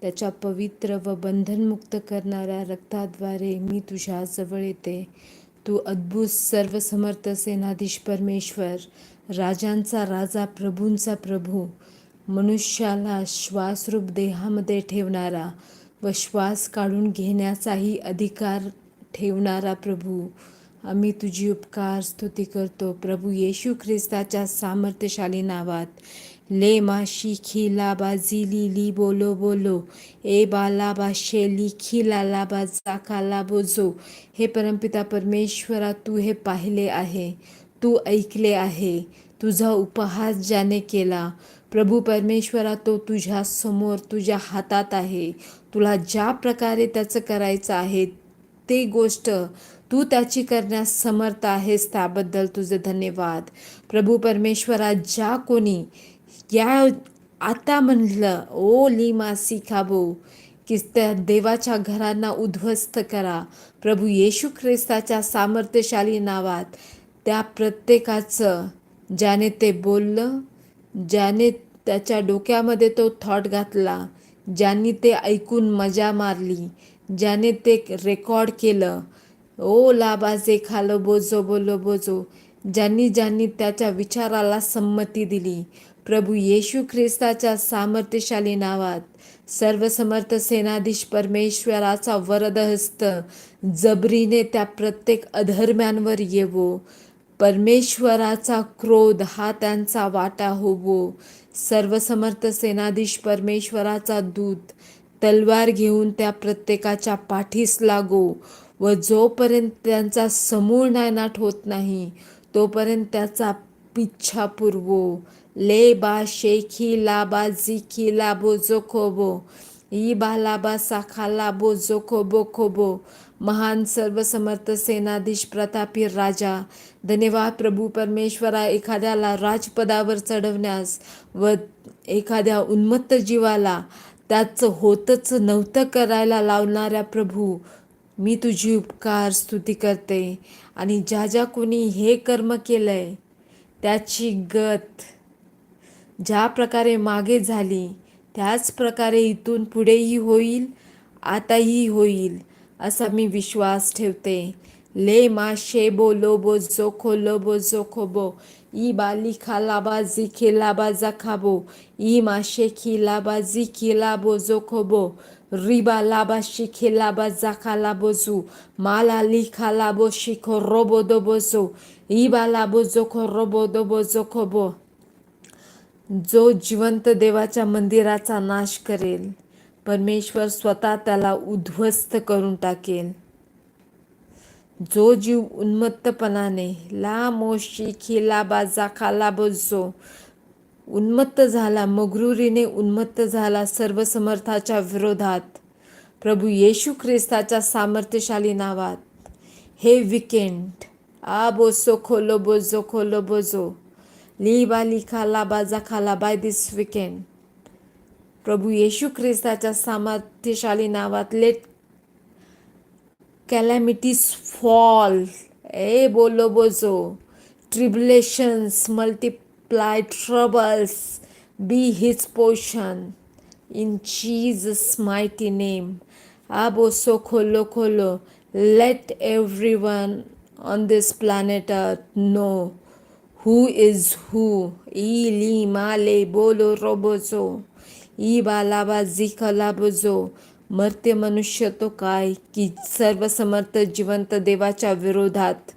त्याच्या पवित्र व बंधनमुक्त करणाऱ्या रक्ताद्वारे मी तुझ्याजवळ येते. तू अद्भुत सर्वसमर्थ सेनाधीश परमेश्वर राजांचा राजा प्रभूंचा प्रभू मनुष्याला श्वासरूप देहामध्ये ठेवणारा व श्वास काढून घेण्याचाही अधिकार ठेवणारा प्रभू आम्ही तुझी उपकार स्तुती करतो. प्रभू येशू ख्रिस्ताच्या सामर्थ्यशाली नावात. ले माशी खिला बाजिली ली बोलो बोलो ए बाला बा शेली खिला ला बा बोजो हे परमपिता परमेश्वरा तू हे पाहिले आहे तू ऐकले आहे तुझा उपहास ज्याने केला प्रभू परमेश्वरा तो तुझ्या समोर तुझ्या हातात आहे तुला ज्या प्रकारे त्याचं करायचं आहे ते गोष्ट तू त्याची करण्यास समर्थ आहेस त्याबद्दल तुझे धन्यवाद प्रभू परमेश्वरा ज्या कोणी या आता म्हणलं ओ लिमा सिखाबो की त्या देवाच्या घरांना उद्ध्वस्त करा. प्रभू येशू ख्रिस्ताच्या सामर्थ्यशाली नावात त्या प्रत्येकाचं ज्याने ते बोललं ज्याने त्याच्या डोक्यामध्ये तो थॉट घातला ज्यांनी ते ऐकून मजा मारली ज्याने ते रेकॉर्ड केलं ओ लाबाजे खालो बोजो बोलो बोजो ज्यांनी ज्यांनी त्याच्या विचाराला संमती दिली प्रभू येशू ख्रिस्ताच्या सामर्थ्यशाली नावात सर्वसमर्थ सेनाधीश परमेश्वराचा वरदहस्त जबरीने त्या प्रत्येक अधर्म्यांवर येवो. परमेश्वराचा क्रोध हा त्यांचा वाटा होवो. सर्वसमर्थ सेनाधीश परमेश्वराचा दूत तलवार घेऊन त्या प्रत्येकाच्या पाठीस लागो व जोपर्यंत त्यांचा समूळ नायनाट होत नाही तोपर्यंत त्याचा पिच्छा पुरवो. ले बा शेखी लाबा labo लाबो जोखोबो ई बा लाबा साखा लाबो जोखोबो खोबो महान सर्वसमर्थ सेनाधीश प्रतापी राजा धन्यवाद प्रभू परमेश्वरा एखाद्याला राजपदावर चढवण्यास व एखाद्या उन्मत्त जीवाला त्याचं होतच नव्हतं करायला लावणाऱ्या प्रभू मी तुझी उपकार स्तुती करते आणि ज्या ज्या कोणी हे कर्म केलं आहे त्याची गत ज्या प्रकारे मागे झाली त्याच प्रकारे इथून पुढेही होईल आताही होईल असा मी विश्वास ठेवते. ले मा शेबो लोबो जोखो लोबो जोखोबो ई बाली खालाबा जी खेलाबा जाखाबो ई मा शेखी लाबा जी खेलाबो जोखोबो रिबा लाबा शिखे लाबा जाखा लाबोजू माला लिखा लाबो शिखो रोबो दोबोजो इबा लाबो जोखो रोबो दोबो जोखोबो जो जिवंत देवाच्या मंदिराचा नाश करेल परमेश्वर स्वतः त्याला उद्ध्वस्त करून टाकेल. जो जीव उन्मत्तपणाने ला मोशी खिला बाजा खाला उन्मत्त झाला मगरुरीने उन्मत्त झाला सर्व समर्थाच्या विरोधात प्रभू येशू ख्रिस्ताच्या सामर्थ्यशाली नावात. हे विकेंड आ बोसो खोलो बोजो खोलो बोजो लिबा लिखा लाबा जाखाला बाय दिस विकेंड प्रभू येशू ख्रिस्ताच्या सामर्थ्यशाली नावात लेट कॅलॅमिटीज फॉल ए बोलो बोजो tribulations multiply troubles be his portion in Jesus mighty name आबोसो खोलो खोलो let everyone on this planet who is who is who. Ili male bolo robozo. Iba laba zika मर्त्य मनुष्य तो काय की सर्व समर्थ जिवंत देवाच्या विरोधात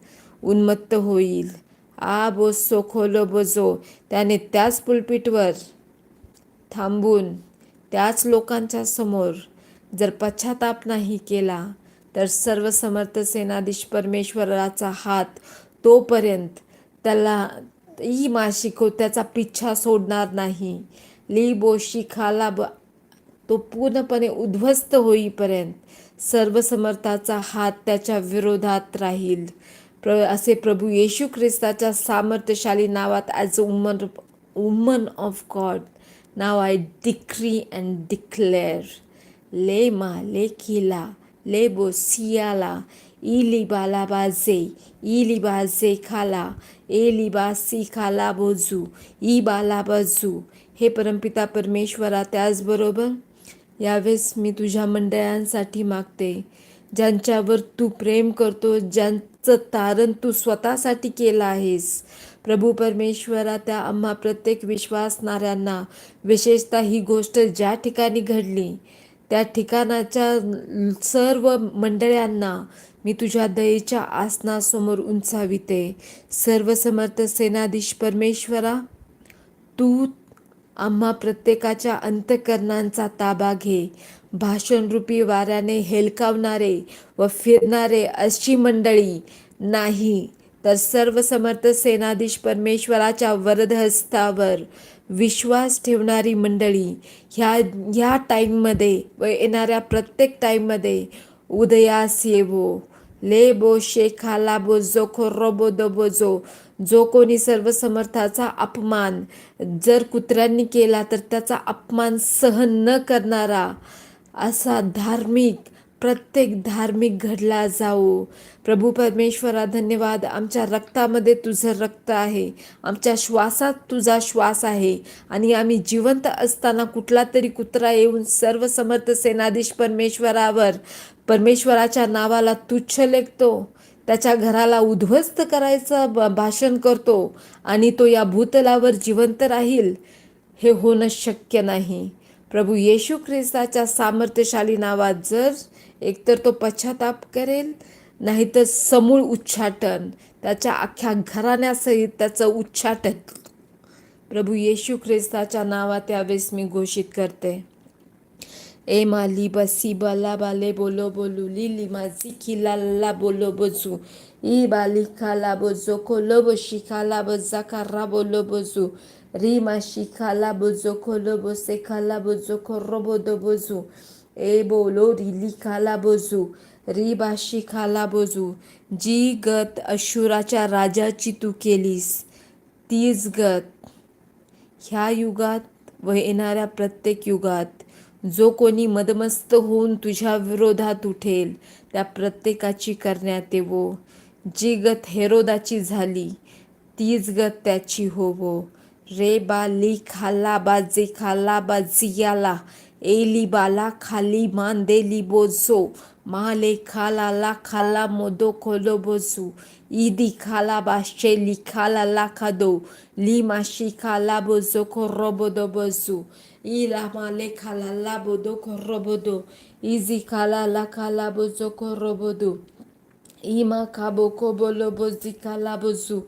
उन्मत्त होईल आ बोसो खोलो बोजो त्याने त्याच पुलपीटवर थांबून त्याच लोकांच्या समोर जर पश्चाताप नाही केला तर सर्व समर्थ सेनाधीश परमेश्वराचा हात तोपर्यंत त्याला ई माशिको त्याचा पिच्छा सोडणार नाही. ली बोशी खाला ब तो पूर्णपणे उद्ध्वस्त होईपर्यंत सर्वसमर्थाचा हात त्याच्या विरोधात राहील. प्र असे प्रभू येशू ख्रिस्ताच्या सामर्थ्यशाली नावात as a woman woman of God now I decree and declare ले मा ले किला ले बो सियाला इली बाला बाजे इली बाजे खाला एली बासी खाला बोजू ई बाला बाजू हे परमपिता परमेश्वरा त्याचबरोबर यावेळेस मी तुझ्या मंडळांसाठी मागते ज्यांच्यावर तू प्रेम करतो ज्यांचं तारण तू स्वतःसाठी केलं आहेस. प्रभू परमेश्वरा त्या आम्हा प्रत्येक विश्वासणाऱ्यांना विशेषतः ही गोष्ट ज्या ठिकाणी घडली त्या ठिकाणाच्या सर्व मंडळांना मी तुझ्या दयेच्या आसनासमोर उंचाविते. सर्व समर्थ सेनाधीश परमेश्वरा तू आम्हा प्रत्येकाच्या अंतकरणांचा ताबा घे. भाषणरूपी वाऱ्याने हेलकावणारे व फिरणारे अशी मंडळी नाही तर सर्व समर्थ सेनाधीश परमेश्वराच्या वरदहस्तावर विश्वास ठेवणारी मंडळी ह्या ह्या टाईममध्ये व येणाऱ्या प्रत्येक टाईममध्ये उदयास येवो ले बो शेखा लाबो जो खोर्रोबो दबो जो. जो कोणी सर्वसमर्थाचा अपमान जर कुत्र्यांनी केला तर त्याचा अपमान सहन न करणारा असा धार्मिक प्रत्येक धार्मिक घडला जाओ प्रभू परमेश्वरा धन्यवाद. आमच्या रक्तामध्ये तुझं रक्त आहे. आमच्या श्वासात तुझा श्वास आहे. आणि आम्ही जिवंत असताना कुठला तरी कुत्रा येऊन सर्व समर्थ सेनाधीश परमेश्वरावर परमेश्वराच्या नावाला तुच्छ लेखतो. त्याच्या घराला उद्ध्वस्त करायचं ब भाषण करतो. आणि तो या भूतलावर जिवंत राहील हे होणं शक्य नाही. प्रभू येशू ख्रिस्ताच्या सामर्थ्यशाली नावात जर एकतर तो पश्चाताप करेल नाहीतर समूळ उच्चाटन त्याच्या अख्ख्या घराण्यासहित त्याचं उच्चाटन. प्रभू येशू ख्रिस्ताच्या नावात यावेळेस मी घोषित करते. ए माली बसी बला बाले बोलो बोलू लिली माझी खिलाला बोलो बोजू ई बाली खाला बोजो खोलो बोशी खाला बोजा कार्रा बोलो बोजू री माशी खाला बोजो खोलो बोसे खाला बोजो खोर्रो बोदो बोजू ए बोलो रिली खाला बोजू रिबाशी खाला बोजू जी गत अशुराच्या राजाची तू केलीस तीच गत ह्या युगात व येणाऱ्या प्रत्येक युगात जो कोणी मदमस्त होऊन तुझ्या विरोधात उठेल त्या प्रत्येकाची करण्यात येवो. जी गत हेरोदाची झाली तीच गत त्याची होवो. रे बा ली खाला बाजे खाला बाजियाला एली बाला खाली मान देली बोजो माले खाला ला खाला मोदो खोलो बोजू ईदी खाला बाशे ली खाला ला खादो ली माशी खाला बोजो खोरो बोदो बोजू ila male kala labodo korobodo izi kala la kala bozo korobodo ima kabo kobolo bozi kala bozu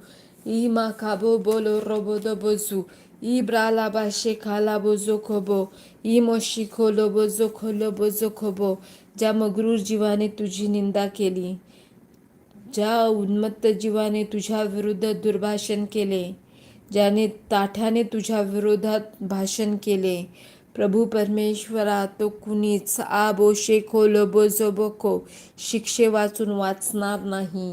ima kabo bolo robodo bozu ibra la bashe kala bozo kobo इमो शिखोलो बोजो खोलो बोजो खोबो ज्या मगरूर जीवाने तुझी निंदा केली ज्या उन्मत्त जीवाने तुझ्या विरुद्ध दुर्भाषण केले ज्याने ताठ्याने तुझ्या विरोधात भाषण केले प्रभू परमेश्वरा तो कुणीच आ बो शेखो लोबो जोबोको शिक्षे वाचून वाचणार नाही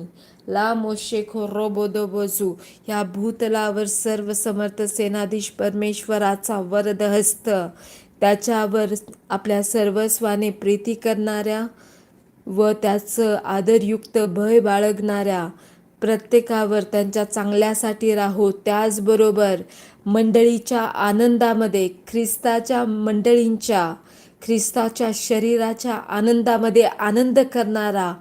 ला मोशेखो रोबोदो बोजू. ह्या भूतलावर सर्व समर्थ सेनाधीश परमेश्वराचा वरद हस्त त्याच्यावर आपल्या सर्वस्वाने प्रीती करणाऱ्या व त्याचं आदरयुक्त भय बाळगणाऱ्या प्रत्येकावर त्यांच्या चांगल्यासाठी राहो. त्याचबरोबर मंडळीच्या आनंदामध्ये ख्रिस्ताच्या मंडळींच्या ख्रिस्ताच्या शरीराच्या आनंदामध्ये आनंद करणारा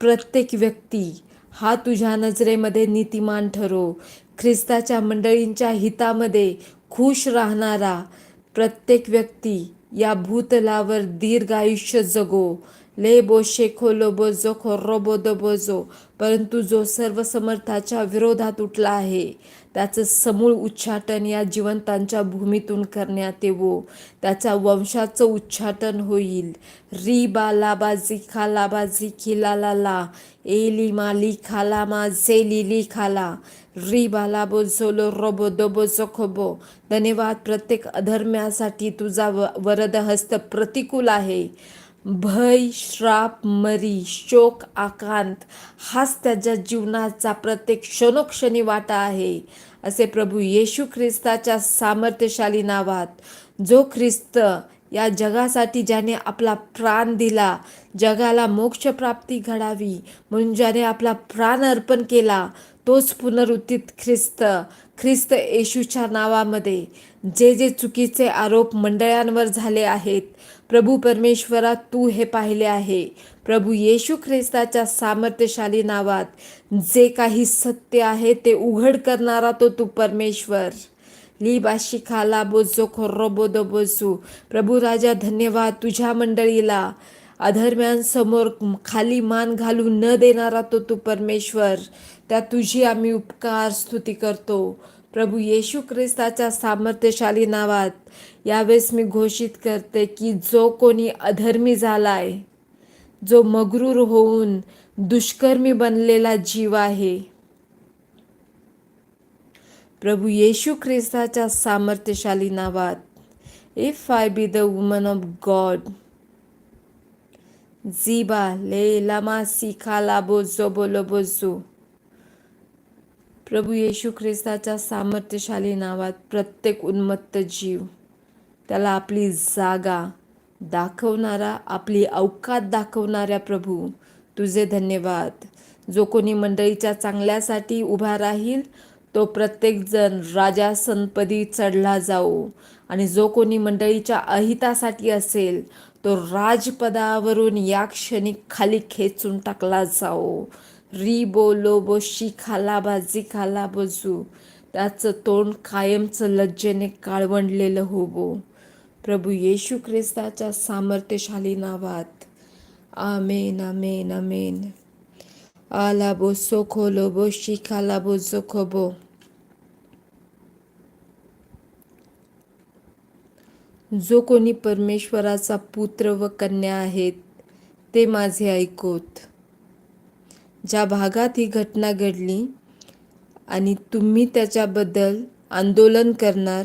प्रत्येक व्यक्ती हा तुझ्या नजरेमध्ये नीतिमान ठरो. ख्रिस्ताच्या मंडळींच्या हितामध्ये खुश राहणारा प्रत्येक व्यक्ती या भूतलावर दीर्घ आयुष्य जगो. ले बोशे खोलो बोजो खोर्रो बोदो बोजो परंतु जो सर्व समर्थाच्या विरोधात उठला आहे त्याचं समूळ उच्चाटन या जिवंतांच्या भूमीतून करण्यात येवो. त्याच्या वंशाचं उच्चाटन होईल. री बा लाबा झी खा लाबा झी खिला ला ला ली. माली खाला मा झे लिली खाला री बाला बोझोलो रोबो दोबो खोबो धन्यवाद प्रत्येक अधर्म्यासाठी तुझा व वरद हस्त प्रतिकूल आहे. भय श्राप मरी शोक आकांत हाच त्याच्या जीवनाचा प्रत्येक क्षणोक्षणी वाटा आहे. असे प्रभू येशू ख्रिस्ताच्या सामर्थ्यशाली नावात जो ख्रिस्त या जगासाठी ज्याने आपला प्राण दिला जगाला मोक्षप्राप्ती घडावी म्हणून ज्याने आपला प्राण अर्पण केला तोच पुनरुत्थित ख्रिस्त ख्रिस्त येशूच्या नावामध्ये. जे जे चुकीचे आरोप मंडळांवर झाले आहेत प्रभू परमेश्वरा तू हे पाहिले आहे. प्रभू येशू ख्रिस्ताच्या सामर्थ्यशाली नावात जे काही सत्य आहे ते उघड करणारा तो तू परमेश्वर. लिबाशी खाला बोजो खोर्रो बोदो बोजू. प्रभू राजा धन्यवाद तुझ्या मंडळीला. अधर्म्यांसमोर खाली मान घालून न देणारा तो तू परमेश्वर. त्या तुझी आम्ही उपकार स्तुती करतो. प्रभू येशू ख्रिस्ताच्या सामर्थ्यशाली नावात. यावेळेस मी घोषित करते की जो कोणी अधर्मी झालाय जो मगरूर होऊन दुष्कर्मी बनलेला जीव आहे प्रभू येशू ख्रिस्ताच्या सामर्थ्यशाली नावात. If I be the woman of God झिबा ले लामा सिखा लाबो जो बोलो जो प्रभू येशू ख्रिस्ताच्या सामर्थ्यशाली नावात प्रत्येक उन्मत्त जीव त्याला आपली जागा दाखवणारा आपली अवकात दाखवणाऱ्या प्रभू तुझे धन्यवाद. जो कोणी मंडळीच्या चांगल्यासाठी उभा राहील तो प्रत्येकजण राजा संपदी चढला जाऊ. आणि जो कोणी मंडळीच्या अहितासाठी असेल तो राजपदावरून या क्षणी खाली खेचून टाकला जाओ रिबो लोबो शी खाला बाजी खाला बजू त्याचं तोंड कायमचं लज्जेने काळवंडलेलं होबो प्रभू येशू ख्रिस्ताच्या सामर्थ्यशाली नावात. आमेन आमेन आमेन. आला बो सोखोलो बो शिखाला बो जोखोबो. जो कोणी परमेश्वराचा पुत्र व कन्या आहेत ते माझे ऐकोत. ज्या भागात ही घटना घडली आणि तुम्ही त्याच्याबद्दल आंदोलन करणार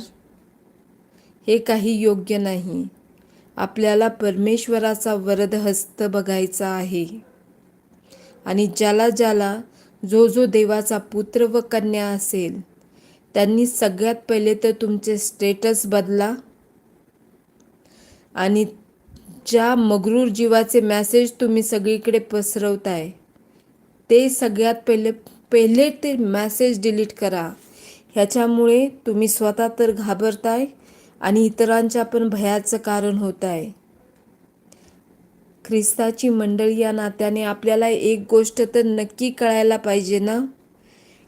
हे काही योग्य नाही. आपल्याला परमेश्वराचा वरद हस्त बघायचा आहे. आणि ज्याला ज्याला जो जो देवाचा पुत्र व कन्या असेल त्यांनी सगळ्यात पहिले तर तुमचे स्टेटस बदला आणि ज्या मगरूर जीवाचे मॅसेज तुम्ही सगळीकडे पसरवताय ते सगळ्यात पहिले पहिले ते मॅसेज डिलीट करा. ह्याच्यामुळे तुम्ही स्वतः तर घाबरताय आणि इतरांच्या पण भयाचं कारण होत आहे ख्रिस्ताची मंडळी या नात्याने आपल्याला एक गोष्ट तर नक्की कळायला पाहिजे ना?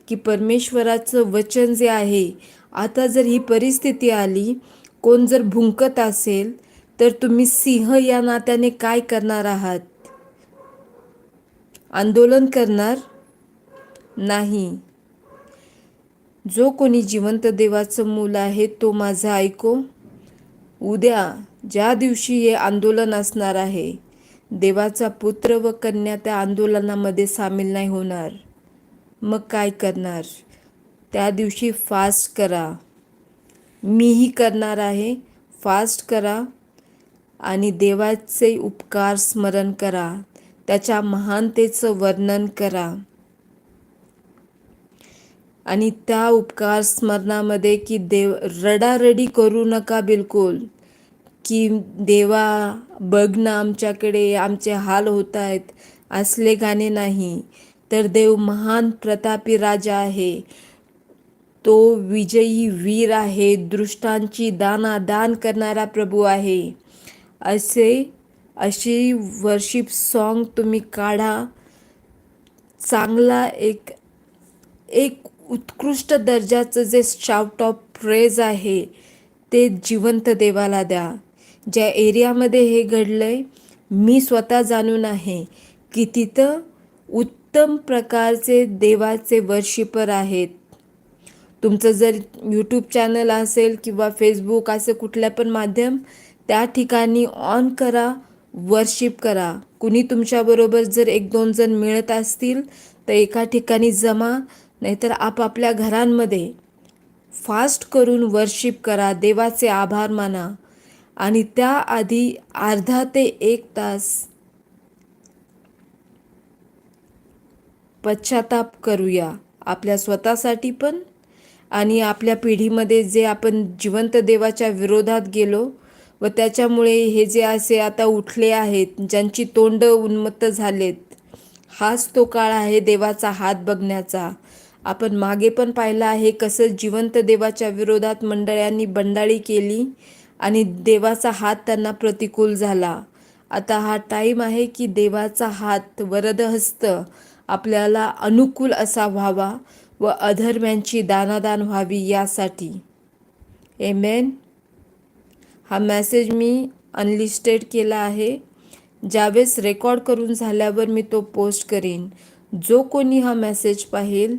की परमेश्वराचं वचन जे आहे आता जर ही परिस्थिती आली कोण जर भुंकत असेल तर तुम्ही सिंह या नात्याने काय करणार आहात? आंदोलन करणार नाही. जो कोणी जिवंत देवाचं मूल आहे तो माझं ऐको. उद्या ज्या दिवशी हे आंदोलन असणार आहे देवाचा पुत्र व कन्या त्या आंदोलनामध्ये सामील नाही होणार. मग काय करणार? त्या दिवशी फास्ट करा. मीही करणार आहे फास्ट करा आणि देवाचे उपकार स्मरण करा. त्याच्या महानतेचं वर्णन करा. आणि त्या उपकार स्मरणामध्ये की देव रडारडी करू नका बिलकुल. की देवा बघ ना आमच्याकडे आमचे हाल होत आहेत असले गाणे नाही. तर देव महान प्रतापी राजा आहे. तो विजयी वीर आहे दृष्टांची दाना दान करणारा प्रभू आहे. असे अशी वर्शिप सॉन्ग तुम्ही काढा. चांगला एक एक उत्कृष्ट दर्जाचं जे शाउट ऑफ प्रेज आहे ते जिवंत देवाला द्या. ज्या एरियामध्ये हे घडलं आहे मी स्वतः जाणून आहे की तिथं उत्तम प्रकारचे देवाचे वर्शिपर आहेत. तुमचं जर यूट्यूब चॅनल असेल किंवा फेसबुक असे कुठल्या पण माध्यम त्या ठिकाणी ऑन करा. वर्शिप करा. कुणी तुमच्याबरोबर जर एक दोन जण मिळत असतील तर एका ठिकाणी जमा नाहीतर आपापल्या घरांमध्ये. फास्ट करून वर्शिप करा देवाचे आभार माना. आणि त्याआधी अर्धा ते एक तास पश्चाताप करूया. आपल्या स्वतःसाठी पण. आणि आपल्या पिढीमध्ये जे आपण जिवंत देवाच्या विरोधात गेलो व त्याच्यामुळे हे जे असे आता उठले आहेत ज्यांची तोंड उन्मत्त झालेत हाच तो काळ आहे देवाचा हात बघण्याचा. आपण मागे पण पाहिलं आहे कसं जिवंत देवाच्या विरोधात मंडळांनी बंडाळी केली आणि देवाचा हात त्यांना प्रतिकूल झाला. आता हा टाईम आहे की देवाचा हात वरदहस्त आपल्याला अनुकूल असा व्हावा व अधर्म्यांची दानादान व्हावी यासाठी. एमेन हा मेसेज मी अनलिस्टेड केला आहे. ज्यावेळेस रेकॉर्ड करून झाल्यावर मी तो पोस्ट करीन. जो कोणी हा मेसेज पाहिल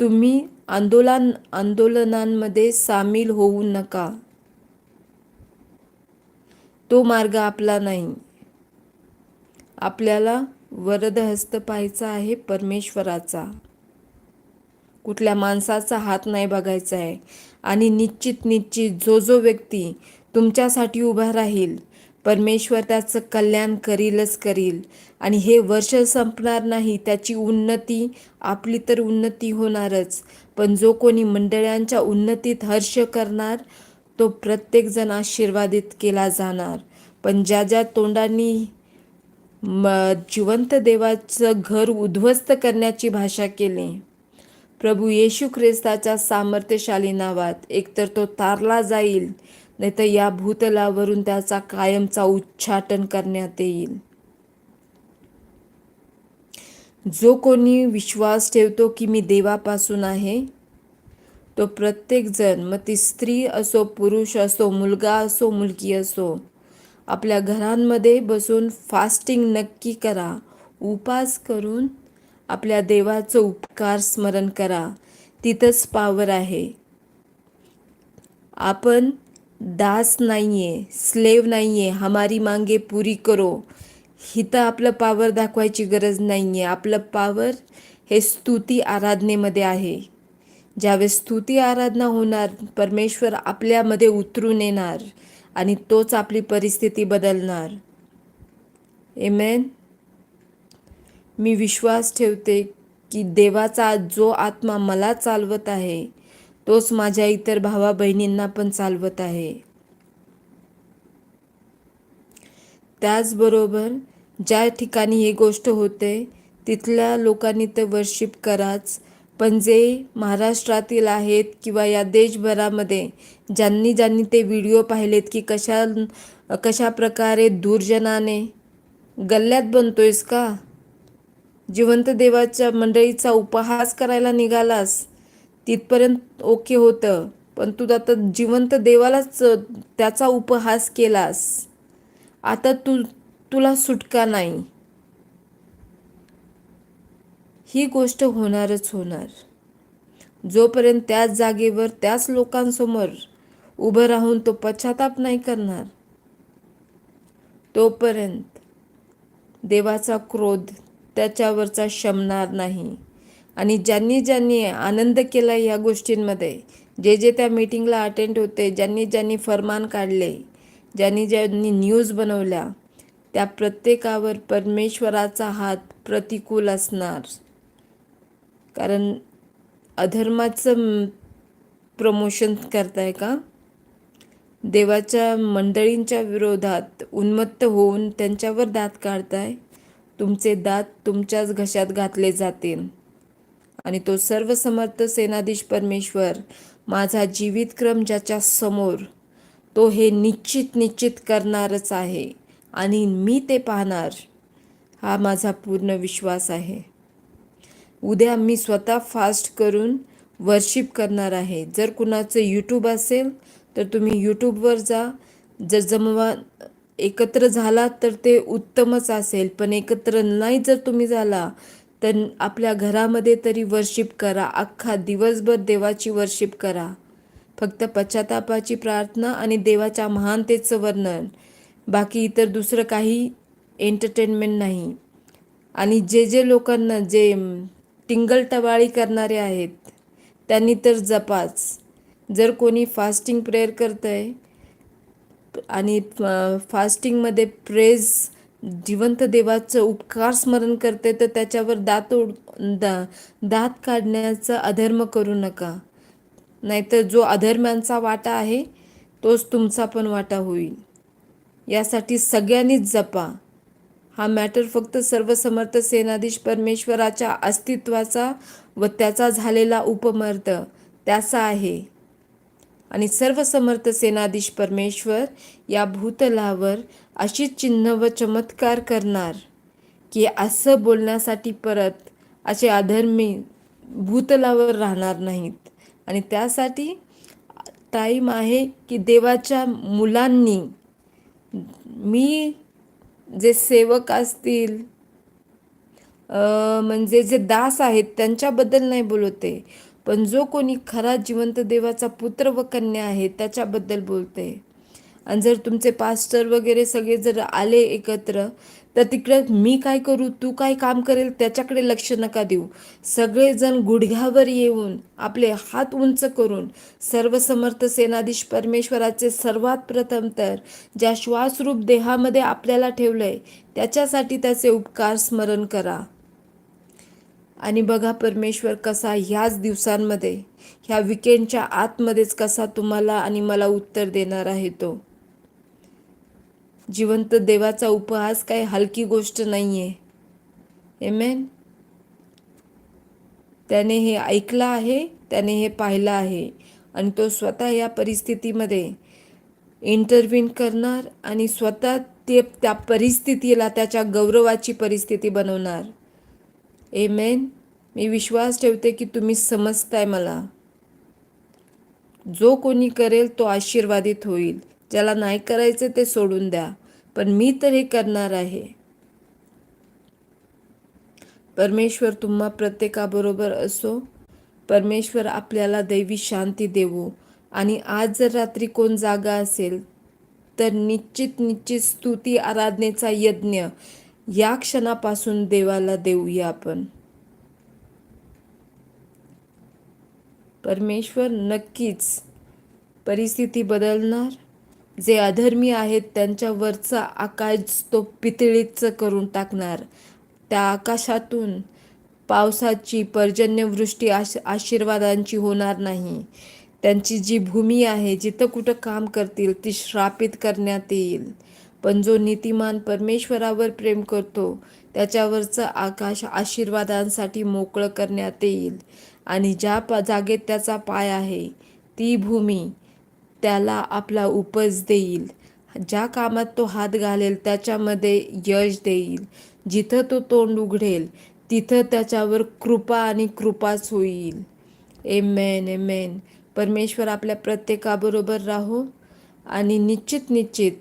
तुम्ही आंदोलन आंदोलनांमध्ये सामील होऊ नका. तो मार्ग आपला नाही. आपल्याला वरदहस्त पाहायचा आहे परमेश्वराचा. कुठल्या माणसाचा हात नाही बघायचा आहे. आणि निश्चित निश्चित जो जो व्यक्ती तुमच्यासाठी उभा राहील. परमेश्वर त्याचं कल्याण करीलच करील. आणि हे वर्ष संपणार नाही त्याची उन्नती आपली तर उन्नती होणारच. पण जो कोणी मंडळांच्या उन्नतीत हर्ष करणार तो प्रत्येकजण आशीर्वादित केला जाणार. पण ज्या ज्या तोंडांनी म जिवंत देवाचं घर उद्ध्वस्त करण्याची भाषा केली प्रभू येशू ख्रिस्ताच्या सामर्थ्यशाली नावात एकतर तो तारला जाईल नाहीतर या भूतलावरून त्याचा कायमचा उच्चाटन करण्यात येईल. जो कोणी विश्वास ठेवतो की मी देवापासून आहे तो प्रत्येकजण मग ती स्त्री असो पुरुष असो मुलगा असो मुलगी असो आपल्या घरांमध्ये बसून फास्टिंग नक्की करा. उपास करून आपल्या देवाचं उपकार स्मरण करा. तिथंच पावर आहे. आपण दास नाही आहे स्लेव नाही आहे हमारी मांगे पुरी करो. हिथं आपलं पावर दाखवायची गरज नाही आहे आपलं पावर हे स्तुती आराधनेमध्ये आहे. ज्यावेळेस स्तुती आराधना होणार परमेश्वर आपल्यामध्ये उतरून येणार आणि तोच आपली परिस्थिती बदलणार. एमेन मी विश्वास ठेवते की देवाचा जो आत्मा मला चालवत आहे तोच माझ्या इतर भावा बहिणींना पण चालवत आहे. त्याचबरोबर ज्या ठिकाणी ही गोष्ट होते तिथल्या लोकांनी तर वर्शिप कराच पण जे महाराष्ट्रातील आहेत किंवा या देशभरामध्ये ज्यांनी ज्यांनी ते व्हिडिओ पाहिलेत की कशा कशा प्रकारे दुर्जनाने गल्ल्यात बनतोयस का? जिवंत देवाच्या मंडळीचा उपहास करायला निघालास. तिथपर्यंत ओके होतं. पण तू आता जिवंत देवालाच त्याचा उपहास केलास. आता तू तुला सुटका नाही. ही गोष्ट होणारच होणार. जोपर्यंत त्याच जागेवर त्याच लोकांसमोर उभं राहून तो पश्चाताप नाही करणार तोपर्यंत देवाचा क्रोध त्याच्यावरचा शमणार नाही. आणि ज्यांनी ज्यांनी आनंद केला या गोष्टींमध्ये जे जे त्या मीटिंगला अटेंड होते ज्यांनी ज्यांनी फरमान काढले ज्यांनी ज्यांनी न्यूज बनवल्या त्या प्रत्येकावर परमेश्वराचा हात प्रतिकूल असणार. कारण अधर्माचं प्रमोशन करताय का? देवाच्या मंडळींच्या विरोधात उन्मत्त होऊन त्यांच्यावर दात काढताय. तुमचे दात तुमच्याच घशात घातले जातील. आणि तो सर्वसमर्थ सेनाधीश परमेश्वर माझा जीवितक्रम ज्याच्या समोर तो हे निश्चित निश्चित करणारच आहे आणि मी ते पाहणार हा माझा पूर्ण विश्वास आहे. उद्या मी स्वतः फास्ट करून वर्शिप करणार आहे. जर कुणाचं यूट्यूब असेल तर तुम्ही यूट्यूबवर जा. जर जमवा एकत्र झाला तर ते उत्तमच असेल. पण एकत्र नाही जर तुम्ही झाला तर आपल्या घरामध्ये तरी वर्शिप करा. अख्खा दिवसभर देवाची वर्शिप करा. फक्त पश्चातापाची प्रार्थना आणि देवाच्या महानतेचं वर्णन. बाकी इतर दुसरं काही एंटरटेनमेंट नाही. आणि जे जे लोकांना जे टिंगलटवाळी करणारे आहेत त्यांनी तर जपाच. जर कोणी फास्टिंग प्रेयर करतं आहे आणि फास्टिंगमध्ये प्रेज जिवंत देवाचं उपकार स्मरण करते तर त्याच्यावर दात दा दात काढण्याचा अधर्म करू नका. नाहीतर जो अधर्म्यांचा वाटा आहे तोच तुमचा पण वाटा होईल. यासाठी सगळ्यांनीच जपा. हा मॅटर फक्त सर्वसमर्थ सेनाधीश परमेश्वराच्या अस्तित्वाचा व त्याचा झालेला उपमर्द त्याचा आहे. आणि सर्व समर्थ सेनाधीश परमेश्वर या भूतलावर अशी चिन्ह व चमत्कार करणार की असं बोलण्यासाठी परत असे अधर्मी भूतलावर राहणार नाहीत. आणि त्यासाठी टाईम आहे की देवाच्या मुलांनी मी जे सेवक असतील म्हणजे जे दास आहेत त्यांच्याबद्दल नाही बोलते पण जो कोणी खरा जिवंत देवाचा पुत्र व कन्या आहे त्याच्याबद्दल बोलते. आणि जर तुमचे पास्टर वगैरे सगळे जर आले एकत्र तर तिकडं मी काय करू तू काय काम करेल त्याच्याकडे लक्ष नका देऊ. सगळेजण गुडघ्यावर येऊन आपले हात उंच करून सर्व समर्थ सेनाधीश परमेश्वराचे सर्वात प्रथम तर ज्या श्वासरूप देहामध्ये आपल्याला ठेवलंय त्याच्यासाठी त्याचे उपकार स्मरण करा. आणि बघा परमेश्वर कसा ह्याच दिवसांमध्ये ह्या विकेंडच्या आतमध्येच कसा तुम्हाला आणि मला उत्तर देणार आहे तो. जिवंत देवाचा उपहास काही हलकी गोष्ट नाही आहे एमेन त्याने हे ऐकलं आहे त्याने हे पाहिलं आहे. आणि तो स्वतः या परिस्थितीमध्ये इंटरव्हीन करणार आणि स्वतः ते त्या परिस्थितीला त्याच्या गौरवाची परिस्थिती बनवणार. एमेन मी विश्वास ठेवते की तुम्ही समजताय मला. जो कोणी करेल तो आशीर्वादित होईल. ज्याला नाही करायचं ते सोडून द्या. पण मी तर हे करणार आहे. परमेश्वर तुम्हा प्रत्येकाबरोबर असो. परमेश्वर आपल्याला दैवी शांती देवो. आणि आज जर रात्री कोण जागा असेल तर निश्चित निश्चित स्तुती आराधनेचा यज्ञ या क्षणापासून देवाला देऊया आपण. परमेश्वर नक्कीच परिस्थिती बदलणार. जे अधर्मी आहेत त्यांच्यावरचा आकाश तो पितळीचं करून टाकणार. त्या आकाशातून पावसाची पर्जन्यवृष्टी आश आशीर्वादांची होणार नाही. त्यांची जी भूमी आहे जिथं कुठं काम करतील ती श्रापित करण्यात येईल. पण जो नीतिमान परमेश्वरावर प्रेम करतो त्याच्यावरचं आकाश आशीर्वादांसाठी मोकळं करण्यात येईल. आणि ज्या प जागेत त्याचा पाय आहे ती भूमी त्याला आपला उपज देईल. ज्या कामात तो हात घालेल त्याच्यामध्ये यश देईल. जिथं तो तोंड उघडेल तिथं त्याच्यावर कृपा आणि कृपाच होईल. एमेन एमेन परमेश्वर आपल्या प्रत्येकाबरोबर राहो आणि निश्चित निश्चित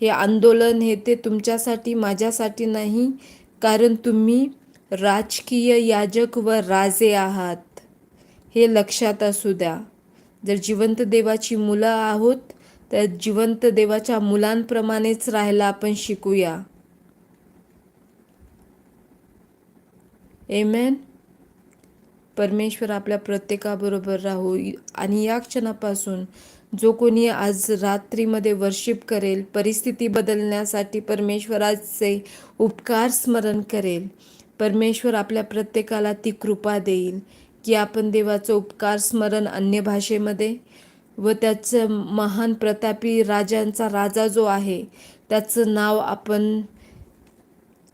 हे आंदोलन हे ते तुमच्यासाठी माझ्यासाठी नाही कारण तुम्ही राजकीय याजक व राजे आहात. हे लक्षात असू द्या. जर जिवंत देवाची मुलं आहोत तर जिवंत देवाच्या मुलांप्रमाणेच राहायला आपण शिकूया. एमेन परमेश्वर आपल्या प्रत्येकाबरोबर राहू. आणि या क्षणापासून जो कोणी आज रात्रीमध्ये वर्शिप करेल परिस्थिती बदलण्यासाठी परमेश्वराचे उपकार स्मरण करेल. परमेश्वर आपल्या प्रत्येकाला ती कृपा देईल. की आपण देवाचं उपकार स्मरण अन्य भाषेमध्ये व त्याचं महान प्रतापी राजांचा राजा जो आहे त्याचं नाव आपण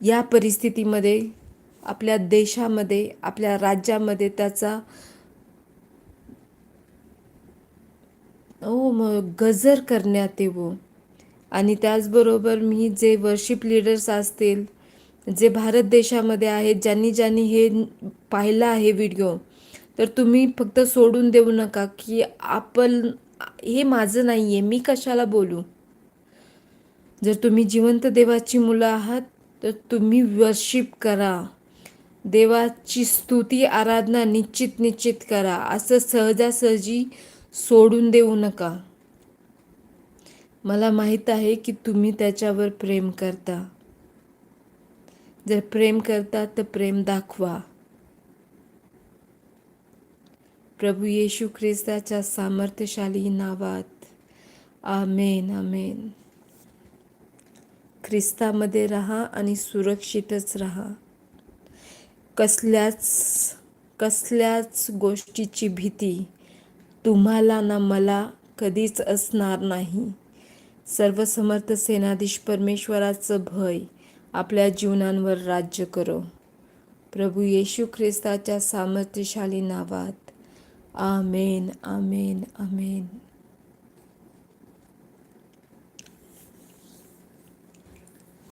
या परिस्थितीमध्ये आपल्या देशामध्ये आपल्या राज्यामध्ये त्याचा हो, ओ मग गजर करण्यात येवो. आणि त्याचबरोबर मी जे वर्शिप लीडर्स असतील जे भारत देशामध्ये आहेत ज्यांनी ज्यांनी हे पाहिलं आहे व्हिडिओ तर तुम्ही फक्त सोडून देऊ नका की आपण हे माझं नाही आहे मी कशाला बोलू? जर तुम्ही जिवंत देवाची मुलं आहात तर तुम्ही वर्शिप करा. देवाची स्तुती आराधना निश्चित निश्चित करा. असं सहजासहजी सोडून देऊ नका. मला माहीत आहे की तुम्ही त्याच्यावर प्रेम करता. जर प्रेम करता तर प्रेम दाखवा. प्रभू येशू ख्रिस्ताच्या सामर्थ्यशाली नावात आमेन आमेन. ख्रिस्तामध्ये राहा आणि सुरक्षितच राहा. कसल्याच कसल्याच गोष्टीची भीती तुम्हाला ना मला कधीच असणार नाही. सर्वसमर्थ सेनाधीश परमेश्वराचं भय आपल्या जीवनांवर राज्य करो. प्रभू येशू ख्रिस्ताच्या सामर्थ्यशाली नावात. आमेन आमेन आमेन